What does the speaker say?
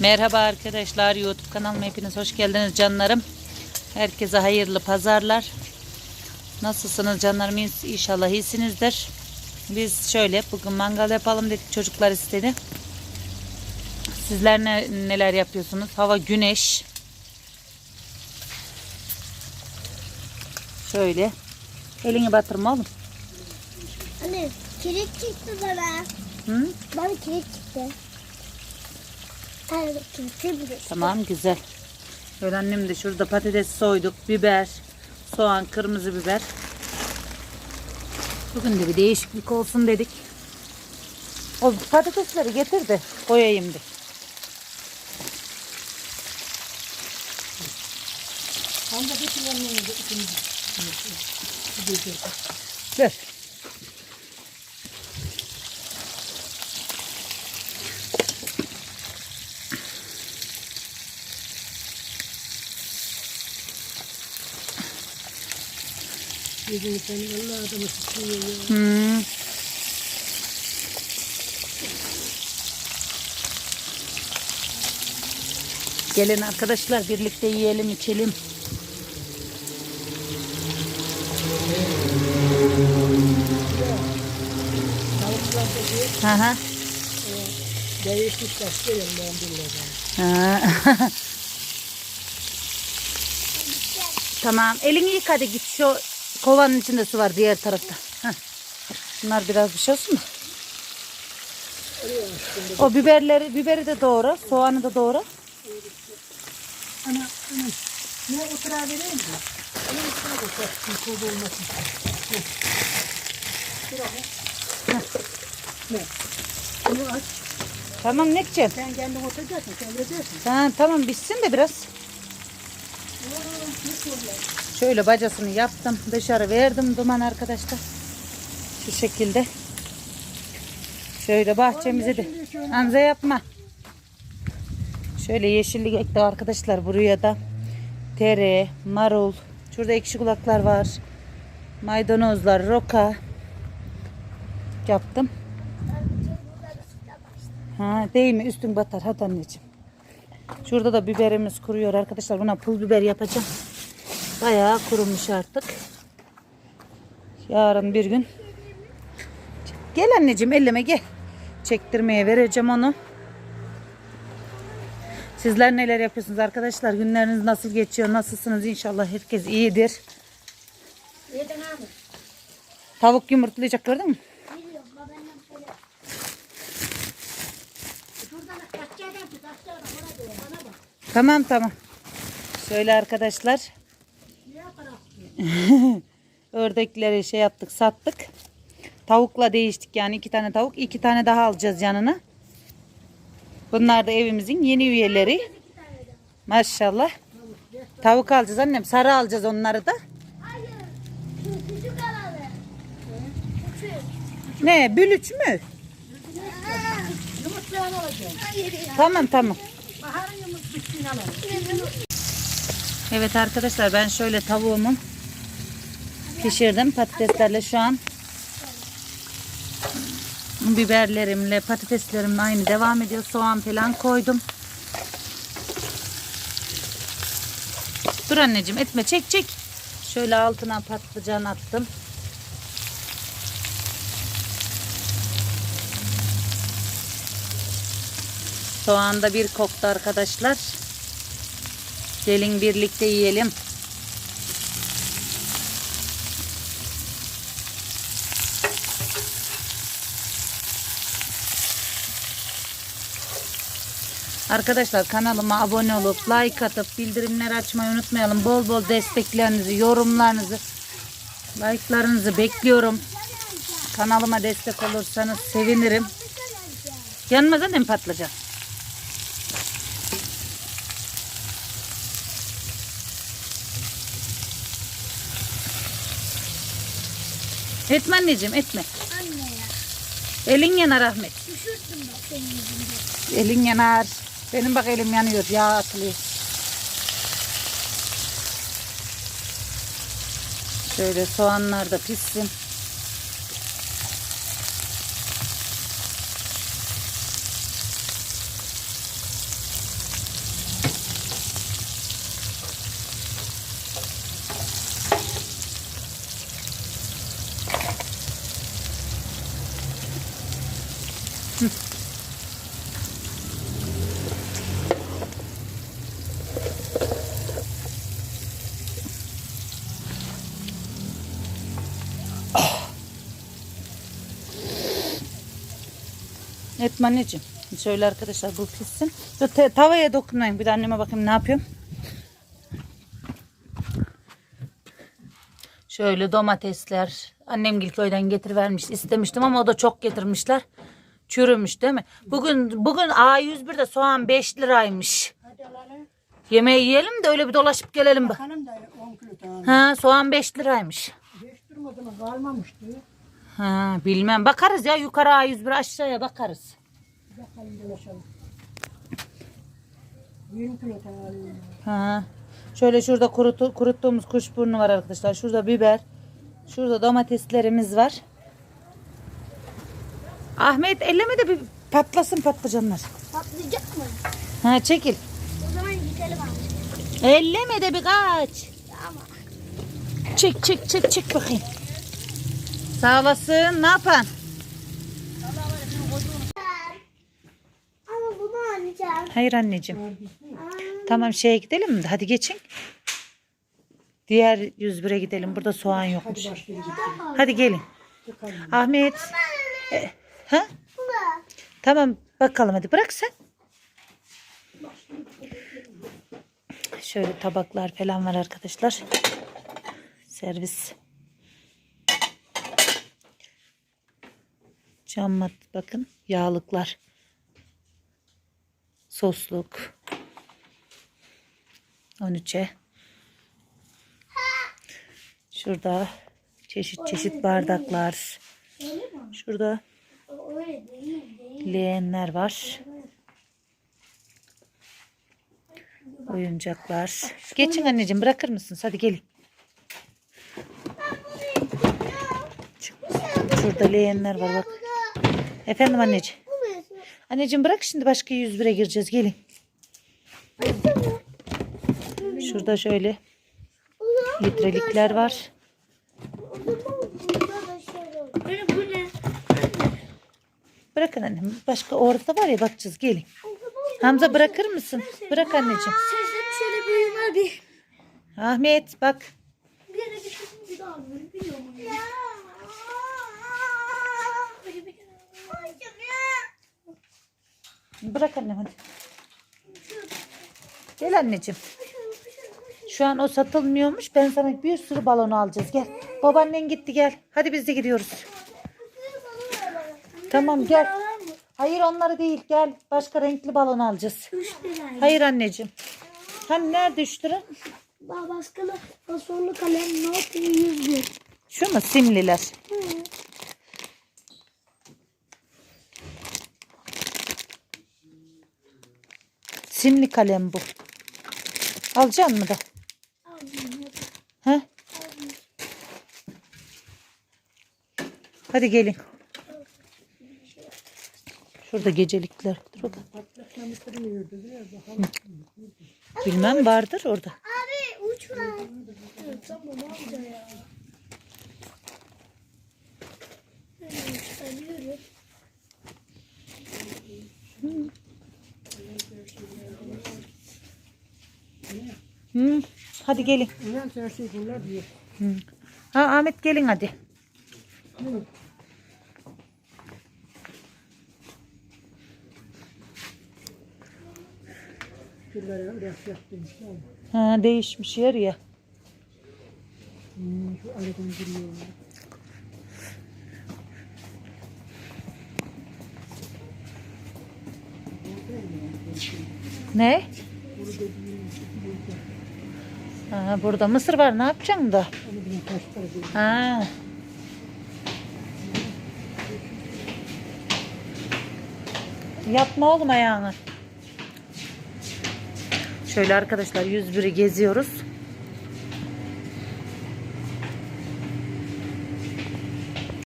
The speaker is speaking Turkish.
Merhaba arkadaşlar YouTube kanalıma hepiniz hoş geldiniz canlarım. Herkese hayırlı pazarlar. Nasılsınız canlarım? İnşallah iyisinizdir. Biz şöyle bugün mangal yapalım dedik çocuklar istedi. Sizler ne, neler yapıyorsunuz? Hava güneş. Şöyle. Elini batırma oğlum. Anne kilit çıktı bana. Hı? Bana kilit çıktı. Tamam güzel. Böyle annem de şurada patates soyduk. Biber, soğan, kırmızı biber. Bugün de bir değişiklik olsun dedik. O patatesleri getir de koyayım bir. Ver. Hmm. Gelin arkadaşlar birlikte yiyelim içelim. Hı hı. Değişik başka yerlerden birilerden. Ha. tamam. Elini yık hadi git. Şu kovanın içinde su var diğer tarafta. Heh. Bunlar biraz bir şey olsun da. O biberleri, biberi de doğra, soğanı da. Ana, ana. Ne vereyim mi? Ne olmasın. Ne? Bunu aç. Tamam ne edeceksin? Sen kendin oturacaksın, çevireceksin. Ha, tamam bitsin de biraz. Şöyle bacasını yaptım. Dışarı verdim duman arkadaşlar. Şu şekilde. Şöyle bahçemize de. Hamza yapma. Şöyle yeşillik ekti arkadaşlar buraya da. Tere, marul. Şurada ekşi kulaklar var. Maydanozlar, roka. Yaptım. Ha değil mi? Üstün batar. Hadi anneciğim. Şurada da biberimiz kuruyor arkadaşlar. Buna pul biber yapacağım. Bayağı kurumuş artık. Yarın bir gün. Gel anneciğim elleme gel. Çektirmeye vereceğim onu. Sizler neler yapıyorsunuz arkadaşlar? Günleriniz nasıl geçiyor? Nasılsınız? İnşallah herkes iyidir. Yedin abi. Tavuk yumurtlayacak gördün mü? Tamam tamam. Şöyle arkadaşlar. Ördekleri şey yaptık sattık. Tavukla değiştik yani iki tane tavuk. iki tane daha alacağız yanına. Bunlar da evimizin yeni üyeleri. Maşallah. Tavuk alacağız annem. Sarı alacağız onları da. Hayır. Şu küçük alalım. Küçük. Ne bülüç mü? Alacağım. Tamam tamam. Baharın yumurtlasını alalım. Evet arkadaşlar ben şöyle tavuğumu pişirdim patateslerle şu an biberlerimle patateslerimle aynı devam ediyor. Soğan falan koydum. Dur anneciğim etme çek çek. Şöyle altına patlıcan attım. Soğan da bir koktu arkadaşlar. Gelin birlikte yiyelim. Arkadaşlar kanalıma abone olup like atıp bildirimleri açmayı unutmayalım. Bol bol desteklerinizi, yorumlarınızı, like'larınızı bekliyorum. Kanalıma destek olursanız sevinirim. Yanmaz annem patlıcan. Etme anneciğim etme. Anne ya. Elin yanar Ahmet. Üşüttüm bak senin yüzünden. Elin yanar. Benim bak elim yanıyor. Yağ atılıyor. Şöyle soğanlar da pişsin. Unutma anneciğim. Şöyle arkadaşlar bu pişsin. Tavaya dokunmayın. Bir de anneme bakayım ne yapıyorum. Şöyle domatesler. Annem gil köyden getirivermiş. istemiştim ama o da çok getirmişler. Çürümüş değil mi? Bugün bugün A101'de soğan 5 liraymış. Hadi alalım. Yemeği yiyelim de öyle bir dolaşıp gelelim bak. Hanım da 10 kilo tamam. Ha soğan 5 liraymış. Hiç durmadı mı kalmamıştı. Ha bilmem bakarız ya yukarı A101 aşağıya bakarız. Bakalım dolaşalım. 20 kilo tamam. Ha. Şöyle şurada kurutu, kuruttuğumuz kuşburnu var arkadaşlar. Şurada biber. Şurada domateslerimiz var. Ahmet elleme de bir patlasın patlıcanlar. Patlayacak mı? Ha çekil. O zaman gidelim abi. Elleme de bir kaç. Ama Çek çek çek çek bakayım. Sağ olasın. Ne yapan? ama bunu alacağım. Hayır anneciğim. Tamam şeye gidelim mi? Hadi geçin. Diğer 101'e gidelim. Burada soğan yokmuş. Hadi gelin. Ahmet. E, ha? Tamam bakalım hadi bırak sen. Şöyle tabaklar falan var arkadaşlar. Servis. Cam bakın yağlıklar. Sosluk. 13'e. Şurada çeşit çeşit bardaklar. Şurada leğenler var. Oyuncaklar. Geçin anneciğim bırakır mısınız? Hadi gelin. Şurada leğenler var bak. Efendim anneciğim. Anneciğim bırak şimdi başka 101'e gireceğiz. Gelin. Şurada şöyle litrelikler var. Bırakın annem. Başka orada var ya bakacağız. Gelin. Hamza bırakır mısın? Bırak anneciğim. Şöyle büyüme bir. Ahmet bak. Bir yere bir daha biliyor musun? Ya. Böyle bir Bırak annem hadi. Gel anneciğim. Şu an o satılmıyormuş. Ben sana bir sürü balon alacağız. Gel. Babaannen gitti gel. Hadi biz de gidiyoruz. Tamam gel. Hayır onları değil gel. Başka renkli balon alacağız. Hayır anneciğim. Hani nerede 3 lira? Baskılı fosforlu kalem not 101. Şu mu simliler? Simli kalem bu. Alacak mı da? He? Hadi gelin. Şurada gecelikler. Dur bakalım. Bilmem vardır orada. Abi uç var. Evet, tamam amca ya. Evet, çıkarıyorum. Hı, hadi gelin. Bunlar. Hı. Ha Ahmet gelin hadi. Ha değişmiş yer ya. Hmm, şu aradan giriyor. Ne? Ha, burada mısır var. Ne yapacaksın da? Ha. Yapma oğlum ayağını. Şöyle arkadaşlar 101'i geziyoruz.